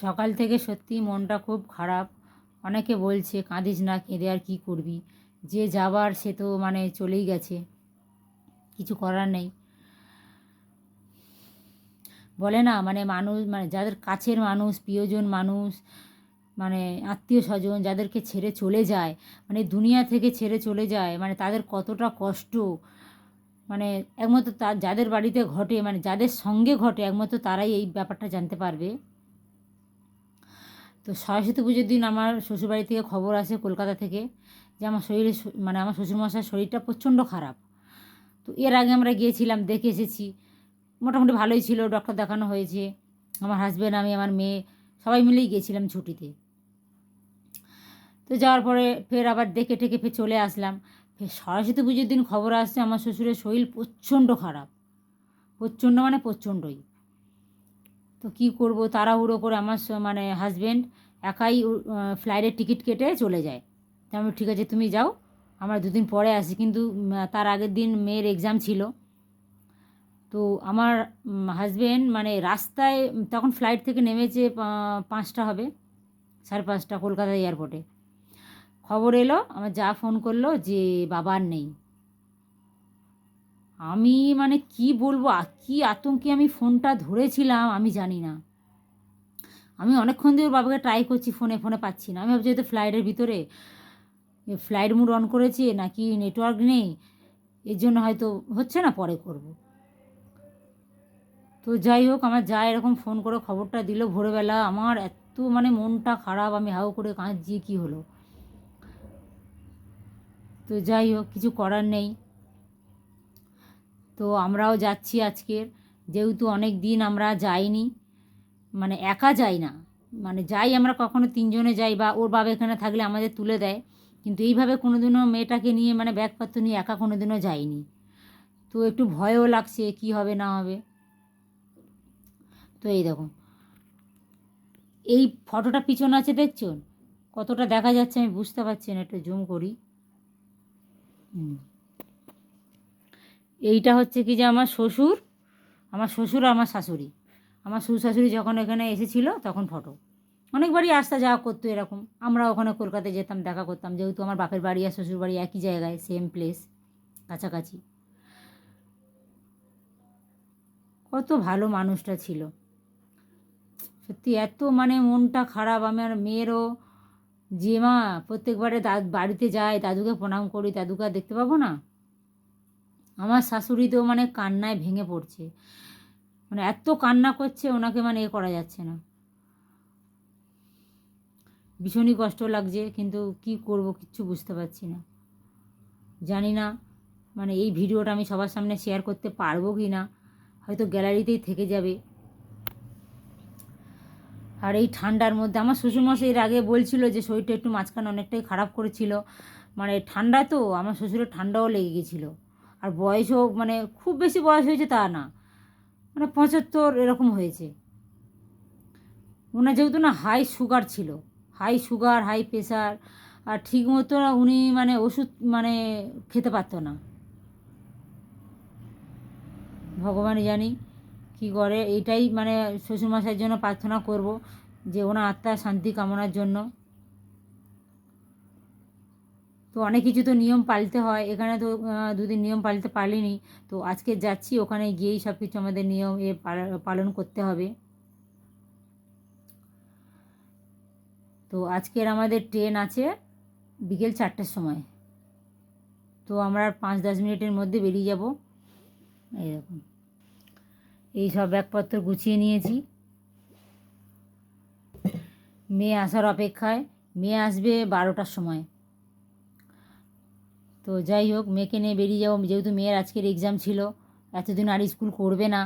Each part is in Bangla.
সকাল থেকে সত্যি মনটা খুব খারাপ। অনেকে বলছে, কাঁদিস না, কেঁদে আর কী করবি? যে যাবার সে তো মানে চলেই গেছে। কিছু করার নেই। বলে না মানে মানুষ মানে যাদের কাছের মানুষ, প্রিয়জন মানুষ মানে আত্মীয় স্বজন যাদেরকে ছেড়ে চলে যায় মানে দুনিয়া থেকে ছেড়ে চলে যায় মানে তাদের কতটা কষ্ট। মানে একমাত্র তার যাদের বাড়িতে ঘটে মানে যাদের সঙ্গে ঘটে, একমাত্র তারাই এই ব্যাপারটা জানতে পারবে। তো সরস্বতী পুজোর দিন আমার শ্বশুরবাড়ি থেকে খবর আসে কলকাতা থেকে যে আমার শরীরে মানে আমার শ্বশুরমশার শরীরটা প্রচণ্ড খারাপ। তো এর আগে আমরা গিয়েছিলাম, দেখে এসেছি। মোটামুটি ভালোই ছিল ডক্টর দেখানো হয়েছে। আমার হাজব্যান্ড আমি, আমার মেয়ে, সবাই মিলেই গিয়েছিলাম ছুটিতে। তো যাওয়ার পরে ফের আবার দেখে টেকে ফের চলে আসলাম। ফের সরস্বতী পুজোর দিন খবর আসছে আমার শ্বশুরের শরীর প্রচণ্ড খারাপ। প্রচণ্ড মানে প্রচণ্ডই। তো কী করব? তাড়াহুড়ো করে আমার মানে হাজব্যান্ড একাই ফ্লাইটের টিকিট কেটে চলে যায়। তা আমি ঠিক আছে, তুমি যাও। আমরা দুদিন পরে আসি। কিন্তু তার আগের দিন মেয়ের এক্সাম ছিল। তো আমার হাজব্যান্ড মানে রাস্তায়, তখন ফ্লাইট থেকে নেমেছে পাঁচটা হবে, সাড়ে পাঁচটা কলকাতা এয়ারপোর্টে খবর এলো, আমার যা ফোন করল যে বাবার নেই। আমি মানে কি বলব? কি আতঙ্কে আমি ফোনটা ধরেছিলাম আমি জানি না। আমি অনেকক্ষণ ধরে ওর বাবাকে ট্রাই করছি ফোনে ফোনে পাচ্ছি না। আমি ভাবছি হয়তো ফ্লাইটের ভিতরে। ফ্লাইট মুড অন করেছে নাকি নেটওয়ার্ক নেই। এর জন্য হয়তো হচ্ছে না, পরে করব। তো যাই হোক, আমার যা এরকম ফোন করে খবরটা দিল ভোরবেলা, আমার এত মানে মনটা খারাপ, আমি হাউ করে কাঁদছি, কী হলো? তো যাই হোক, কিছু করার নেই। তো আমরাও যাচ্ছি আজকের। যেহেতু অনেক দিন আমরা যাইনি মানে একা যাই না। মানে যাই আমরা কখনো তিনজনে যাই বা ওর বাবা এখানে থাকলে আমাদের তুলে দেয়। কিন্তু এইভাবে কোনো দিনও মেয়েটাকে নিয়ে মানে ব্যাগপত্র নিয়ে একা কোনো দিনও যাইনি। তো একটু ভয়ও লাগছে কি হবে না হবে। তো এই দেখো। এই ফটোটা পিছনে আছে দেখছ? কতটা দেখা যাচ্ছে আমি বুঝতে পারছি না, একটু জুম করি। হুম। এইটা হচ্ছে কি যে আমার শ্বশুর আমার শ্বশুর আমার শাশুড়ি। আমার শ্বশুর শাশুড়ি যখন এখানে এসেছিল তখন ফটো অনেকবারই আসতে যাওয়া করতো এরকম। আমরা ওখানে কলকাতায় যেতাম, দেখা করতাম। যেহেতু আমার বাপের বাড়ি আর শ্বশুর বাড়ি একই জায়গায় সেম প্লেস কাছাকাছি। কত ভালো মানুষটা ছিল। সত্যি এত মানে মনটা খারাপ। আমার মেয়েরও যে মা প্রত্যেকবারে দা, বাড়িতে যায়, দাদুকে প্রণাম করি, দাদুকে দেখতে পাবো না। আমার শাশুড়ি তো মানে কান্নায় ভেঙে পড়ছে। মানে এত কান্না করছে, ওনাকে মানে এ করা যাচ্ছে না। ভীষণই কষ্ট লাগছে, কিন্তু কি করব কিচ্ছু বুঝতে পারছি না। জানি না মানে এই ভিডিওটা আমি সবার সামনে শেয়ার করতে পারব কি না, হয়তো গ্যালারিতেই থেকে যাবে। আর এই ঠান্ডার মধ্যে, আমার শ্বশুরমশাই এর আগে বলছিল যে শরীরটা একটু মাঝখানে অনেকটাই খারাপ করেছিল। মানে ঠান্ডা তো, আমার শ্বশুরের ঠান্ডাও লেগে গেছিল। আর বয়সও মানে খুব বেশি বয়স হয়েছে তা না। মানে পঁচাত্তর এরকম হয়েছে। ওনার যেহেতু না হাই সুগার ছিল। হাই সুগার হাই প্রেশার আর ঠিক মতো উনি মানে ওষুধ মানে খেতে পারতো না। ভগবানই জানি কি করে এটাই মানে শ্বশুরমশাইয়ের জন্য প্রার্থনা করব যে ওনার আত্মার শান্তি কামনার জন্য। তো অনেক কিছু তো নিয়ম পালতে হয়। এখানে তো দুদিন নিয়ম পালতে পারিনি তো আজকে যাচ্ছি, ওখানে গিয়েই সব কিছু আমাদের নিয়ম এ পালন করতে হবে। তো আজকের আমাদের ট্রেন আছে বিকেল চারটের সময়। তো আমরা পাঁচ দশ মিনিটের মধ্যে বেরিয়ে যাব। এইরকম এই সব ব্যাগপত্র গুছিয়ে নিয়েছি। মেয়ে আসার অপেক্ষায়। মেয়ে আসবে বারোটার সময়। তো যাই হোক, মেয়েকে নিয়ে বেরিয়ে যাব। যেহেতু মেয়ের আজকের এক্সাম ছিল, এতদিন আর স্কুল করবে না।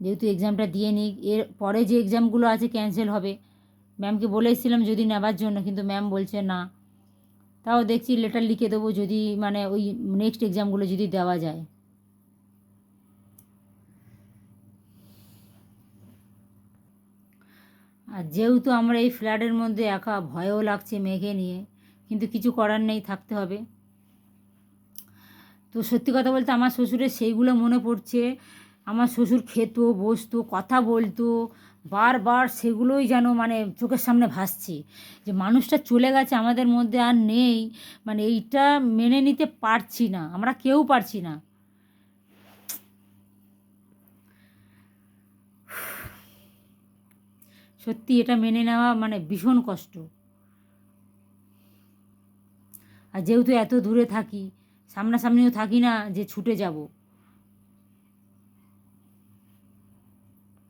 যেহেতু এক্সামটা দিয়ে নিই এর পরে যে এক্সামগুলো আছে ক্যান্সেল হবে। ম্যামকে বলে এসেছিলাম যদি নেবার জন্য, কিন্তু ম্যাম বলছে না। তাও দেখছি লেটার লিখে দেবো যদি মানে ওই নেক্সট এক্সামগুলো যদি দেওয়া যায়। আর যেহেতু আমরা এই ফ্ল্যাটের মধ্যে একা, ভয়ও লাগছে মেঘে নিয়ে। কিন্তু কিছু করার নেই, থাকতে হবে। তো সত্যি কথা বলতে আমার শ্বশুরের সেইগুলো মনে পড়ছে। আমার শ্বশুর খেত, বসতো, কথা বলতো, বারবার সেগুলোই যেন মানে চোখের সামনে ভাসছে। যে মানুষটা চলে গেছে আমাদের মধ্যে আর নেই মানে এইটা মেনে নিতে পারছি না, আমরা কেউ পারছি না। সত্যি এটা মেনে নেওয়া মানে ভীষণ কষ্ট। আর যেহেতু এত দূরে থাকি সামনাসামনিও থাকি না যে ছুটে যাব।